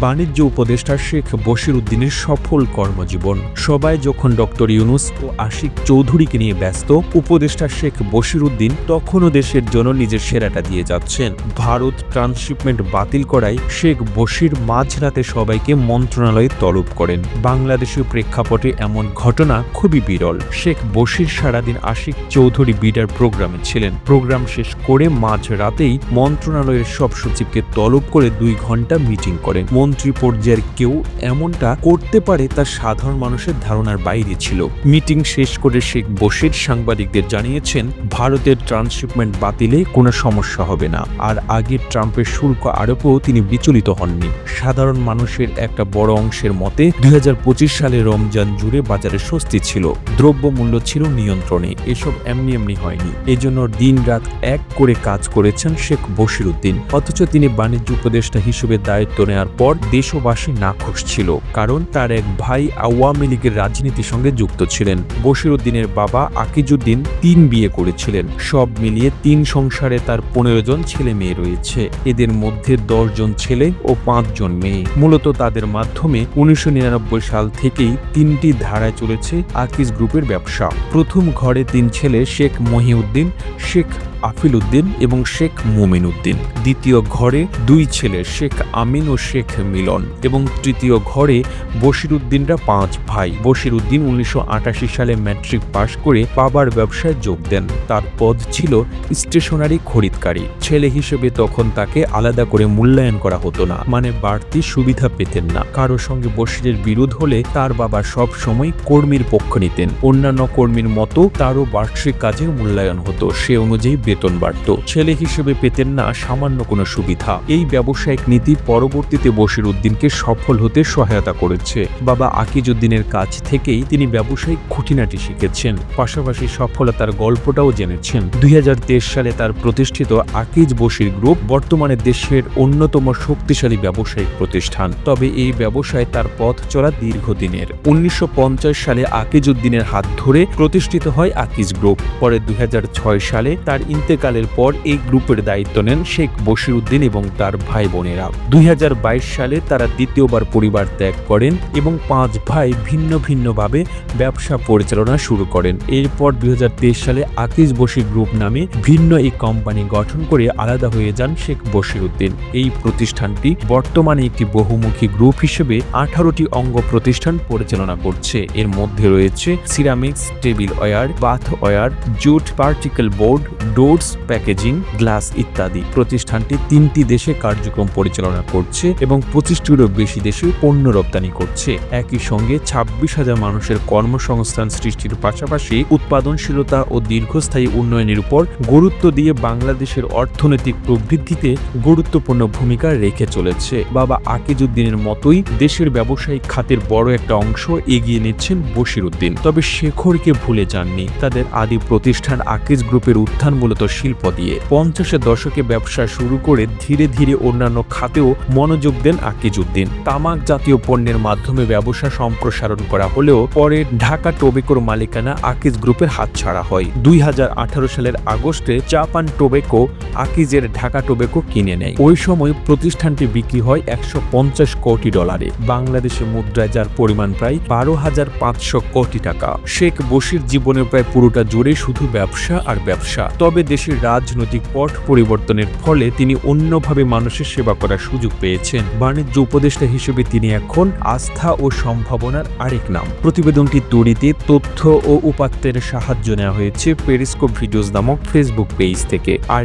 বাণিজ্য উপদেষ্টা শেখ বশির উদ্দিনের সফল কর্মজীবন। সবাই যখন ডক্টর ইউনুস ও আশিক চৌধুরীকে নিয়ে ব্যস্ত, উপদেষ্টা শেখ বশির উদ্দিন তখনও দেশের জন্য নিজের সেরাটা দিয়ে যাচ্ছেন। ভারত ট্রান্সশিপমেন্ট বাতিল করায় শেখ বশির মাঝরাতে সবাইকে মন্ত্রণালয়ে তলব করেন। বাংলাদেশের প্রেক্ষাপটে এমন ঘটনা খুবই বিরল। শেখ বশির সারাদিন আশিক চৌধুরী বিডার প্রোগ্রামে ছিলেন। প্রোগ্রাম শেষ করে মাঝ রাতেই মন্ত্রণালয়ের সব সচিবকে তলব করে দুই ঘণ্টা মিটিং করেন। মন্ত্রী পর্যায়ের কেউ এমনটা করতে পারে তা সাধারণ মানুষের ধারণার বাইরে ছিল। মিটিং শেষ করে শেখ বশির সাংবাদিকদের জানিয়েছেন, ভারতের ট্রান্সশিপমেন্ট বাতিলে কোনো সমস্যা হবে না। আর আগে ট্রাম্পের শুল্ক আরোপেও তিনি বিচলিত হননি। সাধারণ মানুষের একটা বড় অংশের মতে, দুই হাজার পঁচিশ সালে রমজান জুড়ে বাজারে স্বস্তি ছিল। দ্রব্যমূল্য ছিল নিয়ন্ত্রণে। এসব এমনি এমনি হয়নি। এজন্য দিন রাত এক করে কাজ করেছেন শেখ বশির উদ্দিন। অথচ তিনি বাণিজ্য উপদেষ্টা হিসেবে দায়িত্ব নেওয়ার পর দেশবাসী নাখোশ ছিল, কারণ তার এক ভাই আওয়ামী লীগের রাজনীতির সঙ্গে যুক্ত ছিলেন। বশির উদ্দিনের বাবা আকিজুদ্দিন তিন বিয়ে করেছিলেন। সব মিলিয়ে তিন সংসারে তার পনেরো জন ছেলে মেয়ে রয়েছে। এদের মধ্যে দশ জন ছেলে ও পাঁচজন মেয়ে। মূলত তাদের মাধ্যমে উনিশশো নিরানব্বই সাল থেকেই তিনটি ধারায় চলেছে আকিজ গ্রুপের ব্যবসা। প্রথম ঘরে তিন ছেলে শেখ মহিউদ্দিন, শেখ আফিল উদ্দিন এবং শেখ মোমিন উদ্দিন। দ্বিতীয় ঘরে দুই ছেলে, শেখ আমিন ও শেখ মিলন এবং তৃতীয় ঘরে বশির উদ্দিনরা পাঁচ ভাই। বশির উদ্দিন উনিশশো সালে ম্যাট্রিক পাশ করে বাবার ব্যবসায় যোগ দেন। তার পদ ছিল স্টেশনারি খরিদকারী। ছেলে হিসেবে তখন তাকে আলাদা করে মূল্যায়ন করা হতো না মানে বাড়তি সুবিধা পেতেন না। কারও সঙ্গে বশিরের বিরোধ হলে তার বাবা সব সময় কর্মীর পক্ষ নিতেন। অন্যান্য কর্মীর মতো তারও বার্ষিক কাজের মূল্যায়ন হতো। সে অনুযায়ী বেতন বাড়ত। ছেলে হিসেবে পেতেন না সামান্য কোনো সুবিধা। এই ব্যবসায়িক নীতি পরবর্তীতে বশির উদ্দিনকে সফল হতে সহায়তা করেছে। বাবা আকিজউদ্দিনের কাছ থেকেই তিনি ব্যবসায়িক খুঁটিনাটি শিখেছেন। পাশাপাশি সফলতার গল্পটাও জেনেছেন। দুই সালে তার প্রতিষ্ঠিত আকিজ বশির গ্রুপ বর্তমানে দেশের অন্যতম শক্তিশালী ব্যবসায়িক প্রতিষ্ঠান। তবে এই ব্যবসায় তার পথ চলা দীর্ঘদিনের। উনিশশো পঞ্চাশ সালে আকিজউদ্দিনের হাত ধরে প্রতিষ্ঠিত হয় আকিজ গ্রুপ। পরে দুই হাজার ছয় সালে তার ইন্তেকালের পর এই গ্রুপের দায়িত্ব নেন শেখ বশির উদ্দিন এবং তার ভাই বোনেরা দুই হাজার বাইশ সালে তারা দ্বিতীয়বার পরিবার ত্যাগ করেন এবং পাঁচ ভাই ভিন্ন ভিন্নভাবে ব্যবসা পরিচালনা শুরু করেন। এরপর দুই সালে আকিজ বশির গ্রুপ নামে ভিন্ন এই কোম্পানি গঠন করে আলাদা হয়ে যান শেখ বশির উদ্দিন এই প্রতিষ্ঠানটি বর্তমানে একটি বহুমুখী গ্রুপ হিসেবে আঠারোটি অঙ্গ প্রতিষ্ঠান পরিচালনা করছে। এর মধ্যে রয়েছে ceramics, table ware bath ware jute, particle board doors packaging, glass ইত্যাদি প্রতিষ্ঠানটি তিনটি দেশে কার্যক্রম পরিচালনা করছে এবং পঁচিশটিরও বেশি দেশে পণ্য রপ্তানি করছে। একই সঙ্গে ছাব্বিশ হাজার মানুষের কর্মসংস্থান সৃষ্টির পাশাপাশি উৎপাদনশীলতা ও দীর্ঘস্থায়ী উন্নয়নের উপর গুরুত্ব দিয়ে বাংলাদেশের অর্থনৈতিক প্রবৃদ্ধিতে গুরুত্বপূর্ণ ভূমিকা রেখে চলেছে। বাবা আকিজউদ্দিনের মতোই দেশের ব্যবসায়িক খাতের বড় একটা অংশ এগিয়ে নিচ্ছেন বশির উদ্দিন তবে শেখরকে ভুলে যাননি। তাদের আদি প্রতিষ্ঠান আকিজ গ্রুপের উত্থান মূলত শিল্প দিয়ে পঞ্চাশের দশকে ব্যবসা শুরু করে ধীরে ধীরে অন্যান্য খাতেও মনোযোগ দেন আকিজউদ্দিন। তামাক জাতীয় পণ্যের মাধ্যমে ব্যবসা সম্প্রসারণ করা হলেও পরে ঢাকা টোবেকোর মালিকানা আকিজ গ্রুপের হাতছাড়া হয়। দুই হাজার আঠারো সালের আগস্টে জাপান টোবেকো আকিজের ঢাকা টোবেকো কিনে নেয়। ওই সময় প্রতিষ্ঠানটি বিক্রি হয় একশো পঞ্চাশ কোটি ডলারে। বাংলাদেশে মুদ্রায় যার পরিমাণ প্রায় বারো হাজার পাঁচশো কোটি টাকা। শেখ বশির জীবনের প্রায় পুরোটা জুড়ে শুধু ব্যবসা আর ব্যবসা। তবে দেশের রাজনৈতিক পট পরিবর্তনের ফলে তিনি অন্যভাবে মানুষের সেবা করার সুযোগ পেয়েছেন। বাণিজ্য উপদেষ্টা হিসেবে তিনি এখন আস্থা ও সম্ভাবনার আরেক নাম। প্রতিবেদনটি তৈরিতে তথ্য ও উপাত্তের সাহায্য নেওয়া হয়েছে পেরিস্কোপ ভিডিওস নামক ফেসবুক পেজ থেকে। আর